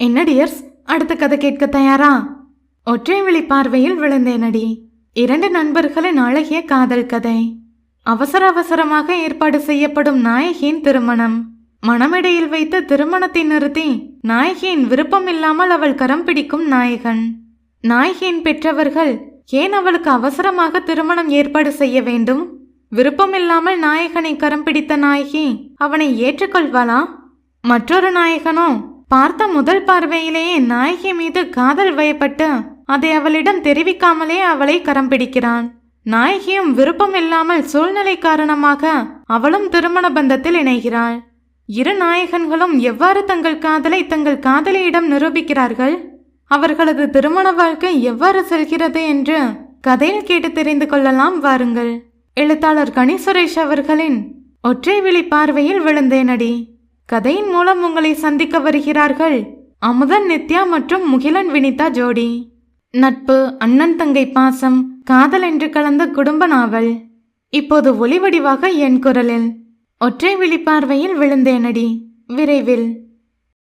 என்ன டியர்ஸ்? அடுத்த கதை கேட்க தயாரா? ஒற்றை விழி பார்வையில் விழுந்தேனடி இரண்டு நண்பர்களின் அழகிய காதல் கதை. அவசர அவசரமாக ஏற்பாடு செய்யப்படும் நாயகியின் திருமணம். மனமிடையில் வைத்து திருமணத்தை நிறுத்தி நாயகியின் விருப்பம் இல்லாமல் அவள் கரம் பிடிக்கும் நாயகன். நாயகியின் பெற்றவர்கள் ஏன் அவளுக்கு அவசரமாக திருமணம் ஏற்பாடு செய்ய வேண்டும்? விருப்பமில்லாமல் நாயகனை கரம் பிடித்த நாயகி அவனை ஏற்றுக்கொள்வாளா? மற்றொரு நாயகனோ? பார்த்த முதல் பார்வையிலேயே நாயகி மீது காதல் வயப்பட்டு அதை அவளிடம் தெரிவிக்காமலே அவளை கரம் பிடிக்கிறான். நாயகியும் விருப்பம் இல்லாமல் சூழ்நிலை காரணமாக அவளும் திருமண பந்தத்தில் இணைகிறாள். இரு நாயகன்களும் எவ்வாறு தங்கள் காதலை தங்கள் காதலியிடம் நிரூபிக்கிறார்கள்? அவர்களது திருமண வாழ்க்கை எவ்வாறு செல்கிறது என்று கதையில் கேட்டு தெரிந்து கொள்ளலாம் வாருங்கள். எழுத்தாளர் கனி சுரேஷ் அவர்களின் ஒற்றை விழி பார்வையில் விழுந்தேனடி. கதையின் மூலம் உங்களை சந்திக்க வருகிறார்கள் அமுதன் நித்யா மற்றும் முகிலன் வினிதா ஜோடி. நட்பு அண்ணன் தங்கை பாசம் காதல் என்று கலந்த குடும்ப நாவல். இப்போது ஒளிவடிவாக என் குரலில் ஒற்றை விழிப்பார்வையில் விழுந்தேனடி. விரைவில்.